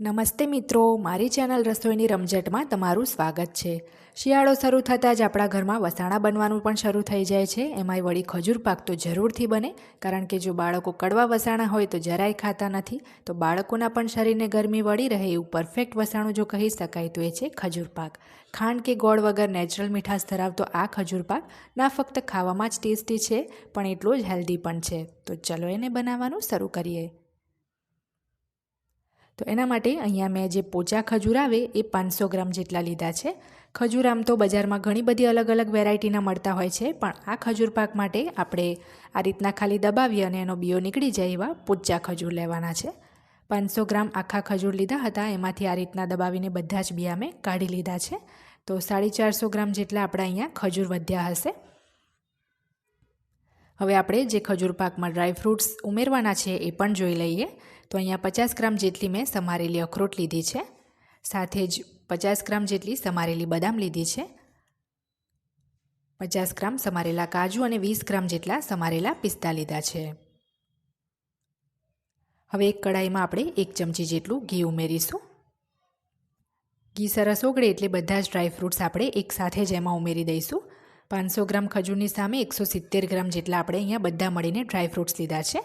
નમસ્તે મિત્રો, મારી ચેનલ રસોઈની રમઝટમાં તમારું સ્વાગત છે. શિયાળો શરૂ થતાં જ આપણા ઘરમાં વસાણા બનવાનું પણ શરૂ થઈ જાય છે. એમાંય વળી ખજૂર પાક તો જરૂરથી બને, કારણ કે જો બાળકો કડવા વસાણા હોય તો જરાય ખાતા નથી, તો બાળકોના પણ શરીરને ગરમી વળી રહે એવું પરફેક્ટ વસાણું જો કહી શકાય તો એ છે ખજૂર પાક. ખાંડ કે ગોળ વગર નેચરલ મીઠાશ ધરાવતો આ ખજૂર પાક ના ફક્ત ખાવામાં જ ટેસ્ટી છે, પણ એટલો જ હેલ્ધી પણ છે. તો ચલો એને બનાવવાનું શરૂ કરીએ. તો એના માટે અહીંયા મેં જે પોચા ખજૂર આવે એ પાંચસો ગ્રામ જેટલા લીધા છે. ખજૂર આમ તો બજારમાં ઘણી બધી અલગ અલગ વેરાયટીના મળતા હોય છે, પણ આ ખજૂર પાક માટે આપણે આ રીતના ખાલી દબાવીએ અને એનો બીઓ નીકળી જાય એવા પોચા ખજૂર લેવાના છે. પાંચસો ગ્રામ આખા ખજૂર લીધા હતા, એમાંથી આ રીતના દબાવીને બધા જ બિયા મેં કાઢી લીધા છે. તો સાડી ચારસો ગ્રામ જેટલા આપણા અહીંયા ખજૂર વધ્યા હશે. હવે આપણે જે ખજૂર પાકમાં ડ્રાય ફ્રૂટ્સ ઉમેરવાના છે એ પણ જોઈ લઈએ. તો અહીંયા પચાસ ગ્રામ જેટલી મેં સમારેલી અખરોટ લીધી છે. સાથે જ પચાસ ગ્રામ જેટલી સમારેલી બદામ લીધી છે. પચાસ ગ્રામ સમારેલા કાજુ અને વીસ ગ્રામ જેટલા સમારેલા પિસ્તા લીધા છે. હવે એક કડાઈમાં આપણે એક ચમચી જેટલું ઘી ઉમેરીશું. ઘી સરસ ઓગળે એટલે બધા જ ડ્રાય ફ્રૂટ્સ આપણે એકસાથે જ એમાં ઉમેરી દઈશું. પાંચસો ગ્રામ ખજૂરની સામે એકસો સિત્તેર ગ્રામ જેટલા આપણે અહીંયા બધા મળીને ડ્રાય ફ્રૂટ્સ લીધા છે.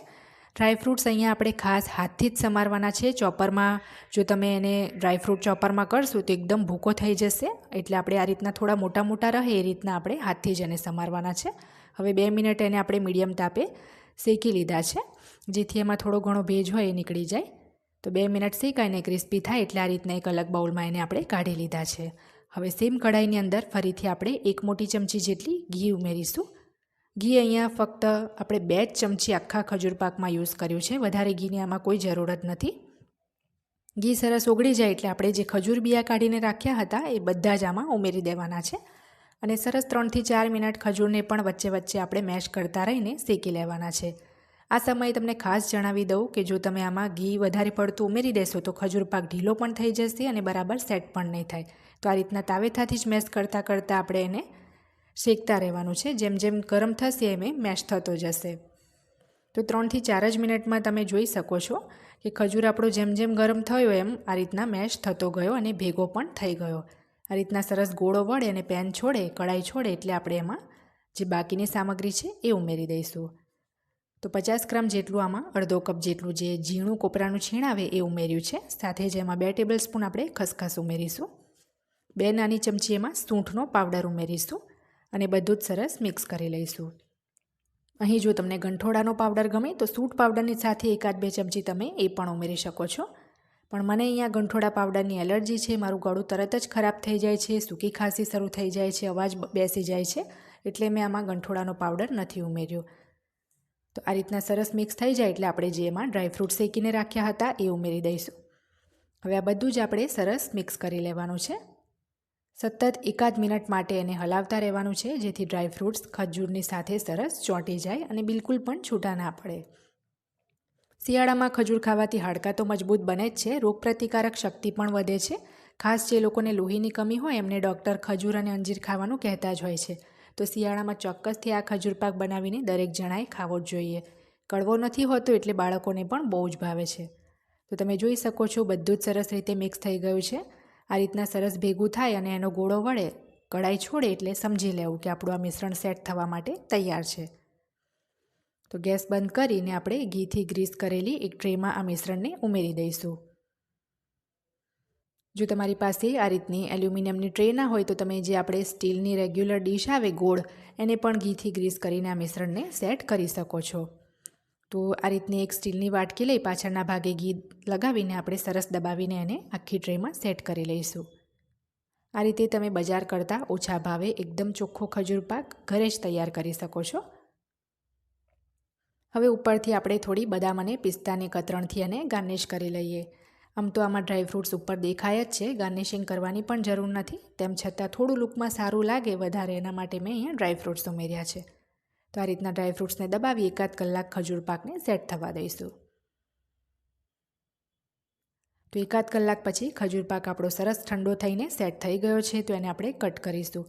ડ્રાય ફ્રૂટ્સ અહીંયા આપણે ખાસ હાથથી જ સમારવાના છે. ચોપરમાં જો તમે એને ડ્રાય ફ્રૂટ ચોપરમાં કરશો તો એકદમ ભૂકો થઈ જશે. એટલે આપણે આ રીતના થોડા મોટા મોટા રહે એ રીતના આપણે હાથથી જ એને સમારવાના છે. હવે બે મિનિટ એને આપણે મીડિયમ તાપે શેકી લીધા છે. જેથી એમાં થોડો ઘણો ભેજ હોય એ નીકળી જાય. તો બે મિનિટ શેકાઈને ક્રિસ્પી થાય એટલે આ રીતના એક અલગ બાઉલમાં એને આપણે કાઢી લીધા છે. હવે સેમ કઢાઈની અંદર ફરીથી આપણે એક મોટી ચમચી જેટલી ઘી ઉમેરીશું. ઘી અહીંયા ફક્ત આપણે બે જ ચમચી આખા ખજૂર પાકમાં યુઝ કર્યું છે, વધારે ઘીની આમાં કોઈ જરૂરત નથી. ઘી સરસ ઓગળી જાય એટલે આપણે જે ખજૂર બિયા કાઢીને રાખ્યા હતા એ બધા જ આમાં ઉમેરી દેવાના છે. અને સરસ ત્રણથી ચાર મિનિટ ખજૂરને પણ વચ્ચે વચ્ચે આપણે મેશ કરતા રહીને શેકી લેવાના છે. આ સમયે તમને ખાસ જણાવી દઉં કે જો તમે આમાં ઘી વધારે પડતું ઉમેરી દેશો તો ખજૂર પાક ઢીલો પણ થઈ જશે અને બરાબર સેટ પણ નહીં થાય. તો આ રીતના તાવેથાથી જ મેશ કરતાં કરતાં આપણે એને શેકતા રહેવાનું છે. જેમ જેમ ગરમ થશે એમ મેશ થતો જશે. તો ત્રણથી ચાર જ મિનિટમાં તમે જોઈ શકો છો કે ખજૂર આપણો જેમ જેમ ગરમ થયો એમ આ રીતના મેશ થતો ગયો અને ભેગો પણ થઈ ગયો. આ રીતના સરસ ગોળો વળે અને પેન છોડે કડાઈ છોડે એટલે આપણે એમાં જે બાકીની સામગ્રી છે એ ઉમેરી દઈશું. તો પચાસ ગ્રામ જેટલું આમાં અડધો કપ જેટલું જે ઝીણું કોપરાનું છીણ આવે એ ઉમેર્યું છે. સાથે જ એમાં બે ટેબલ સ્પૂન આપણે ખસખસ ઉમેરીશું. બે નાની ચમચી એમાં સૂંઠનો પાવડર ઉમેરીશું અને બધું જ સરસ મિક્સ કરી લઈશું. અહીં જો તમને ગંઠોડાનો પાવડર ગમે તો સૂંઠ પાવડરની સાથે એકાદ બે ચમચી તમે એ પણ ઉમેરી શકો છો. પણ મને અહીંયા ગંઠોડા પાવડરની એલર્જી છે, મારું ગળું તરત જ ખરાબ થઈ જાય છે, સૂકી ખાંસી શરૂ થઈ જાય છે, અવાજ બેસી જાય છે, એટલે મેં આમાં ગંઠોડાનો પાવડર નથી ઉમેર્યો. તો આ રીતના સરસ મિક્સ થઈ જાય એટલે આપણે જે એમાં ડ્રાયફ્રૂટ શેકીને રાખ્યા હતા એ ઉમેરી દઈશું. હવે આ બધું જ આપણે સરસ મિક્સ કરી લેવાનું છે. સતત એકાદ મિનિટ માટે એને હલાવતા રહેવાનું છે, જેથી ડ્રાય ફ્રૂટ્સ ખજૂરની સાથે સરસ ચોંટી જાય અને બિલકુલ પણ છૂટા ના પડે. શિયાળામાં ખજૂર ખાવાથી હાડકાં તો મજબૂત બને જ છે, રોગપ્રતિકારક શક્તિ પણ વધે છે. ખાસ જે લોકોને લોહીની કમી હોય, એમને ડૉક્ટર ખજૂર અને અંજીર ખાવાનું કહેતા જ હોય છે. તો શિયાળામાં ચોક્કસથી આ ખજૂર પાક બનાવીને દરેક જણાએ ખાવો જ જોઈએ. કડવો નથી હોતો એટલે બાળકોને પણ બહુ જ ભાવે છે. તો તમે જોઈ શકો છો, બધું જ સરસ રીતે મિક્સ થઈ ગયું છે. આ રીતના સરસ ભેગું થાય અને એનો ગોળો વળે કડાઈ છોડે એટલે સમજી લેવું કે આપણું આ મિશ્રણ સેટ થવા માટે તૈયાર છે. તો ગેસ બંધ કરીને આપણે ઘીથી ગ્રીસ કરેલી એક ટ્રેમાં આ મિશ્રણને ઉમેરી દઈશું. જો તમારી પાસે આ રીતની એલ્યુમિનિયમની ટ્રે ના હોય તો તમે જે આપણે સ્ટીલની રેગ્યુલર ડીશ આવે ગોળ, એને પણ ઘીથી ગ્રીસ કરીને આ મિશ્રણને સેટ કરી શકો છો. તો આ રીતની એક સ્ટીલની વાટકી લઈ પાછળના ભાગે ઘી લગાવીને આપણે સરસ દબાવીને એને આખી ટ્રેમાં સેટ કરી લઈશું. આ રીતે તમે બજાર કરતાં ઓછા ભાવે એકદમ ચોખ્ખો ખજૂર પાક ઘરે જ તૈયાર કરી શકો છો. હવે ઉપરથી આપણે થોડી બદામ અને પિસ્તાની કતરણથી એને ગાર્નિશ કરી લઈએ. આમ તો આમાં ડ્રાયફ્રૂટ્સ ઉપર દેખાય જ છે, ગાર્નિશિંગ કરવાની પણ જરૂર નથી, તેમ છતાં થોડું લુકમાં સારું લાગે વધારે, એના માટે મેં અહીંયા ડ્રાયફ્રૂટ્સ ઉમેર્યા છે. તો આ રીતના ડ્રાયફ્રૂટ્સને દબાવી એકાદ કલાક ખજૂર પાકને સેટ થવા દઈશું. તો એકાદ કલાક પછી ખજૂર પાક આપણો સરસ ઠંડો થઈને સેટ થઈ ગયો છે, તો એને આપણે કટ કરીશું.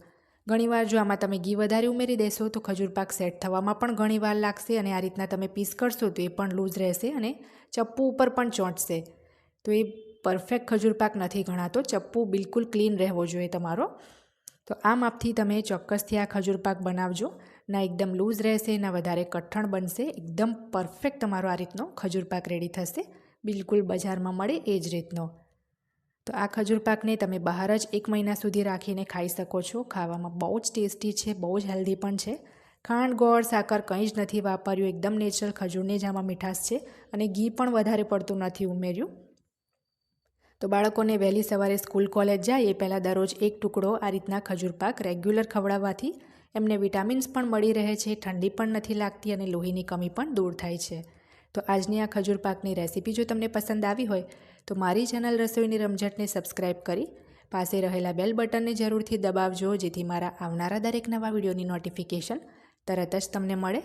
ઘણીવાર જો આમાં તમે ઘી વધારે ઉમેરી દેશો, તો ખજૂર પાક સેટ થવામાં પણ ઘણીવાર લાગશે અને આ રીતના તમે પીસ કરશો, તો એ પણ લૂઝ રહેશે અને ચપ્પુ ઉપર પણ ચોંટશે. તો એ પરફેક્ટ ખજૂર પાક નથી ગણાતો, ચપ્પુ બિલકુલ ક્લીન રહેવો જોઈએ તમારો. તો આ માપથી તમે ચોક્કસથી આ ખજૂર પાક બનાવજો. ના, એકદમ લૂઝ રહેશે, ના, વધારે કઠણ બનશે, એકદમ પરફેક્ટ તમારો આ રીતનો ખજૂર પાક રેડી થશે. બિલકુલ બજારમાં મળે એ જ રીતનો. તો આ ખજૂર પાકને તમે બહાર જ એક મહિના સુધી રાખીને ખાઈ શકો છો. ખાવામાં બહુ જ ટેસ્ટી છે, બહુ જ હેલ્ધી પણ છે. ખાંડ, ગોળ, સાકર કંઈ જ નથી વાપર્યું. એકદમ નેચરલ ખજૂરની જ આમાં મીઠાશ છે. અને ઘી પણ વધારે પડતું નથી ઉમેર્યું. તો બાળકોને વહેલી સવારે સ્કૂલ, કોલેજ જાય એ પહેલાં દરરોજ એક ટુકડો આ રીતના ખજૂર પાક રેગ્યુલર ખવડાવવાથી એમને વિટામિન્સ પણ મળી રહે છે, ઠંડી પણ નથી લાગતી અને લોહીની કમી પણ દૂર થાય છે. તો આજની આ ખજૂર પાકની રેસીપી જો તમને પસંદ આવી હોય, તો મારી ચેનલ રસોઈની રમઝટને સબસ્ક્રાઈબ કરી પાસે રહેલા બેલ બટનને જરૂરથી દબાવજો, જેથી મારા આવનારા દરેક નવા વિડીયોની નોટિફિકેશન તરત જ તમને મળે.